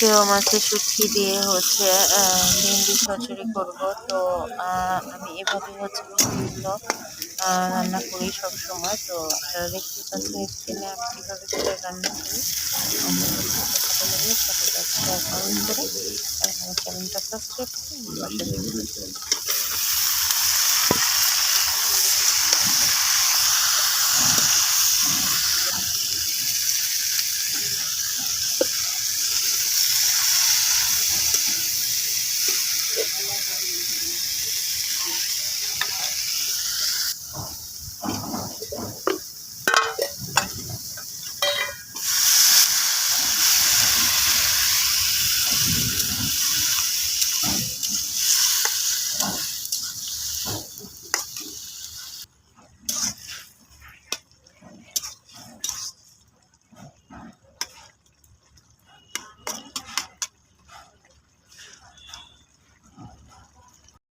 কেউ মাছে শুটকি দিয়ে হচ্ছে আহ, ভেন্ডি চচ্চড়ি করব। তো আমি এভাবে হচ্ছে বিভিন্ন রান্না করি সব সময় তো আপনারা দেখতে পাচ্ছেন স্ক্রিনে আমি কীভাবে সেটা রান্না করি। সাথে চ্যানেলটা সাবস্ক্রাইব করে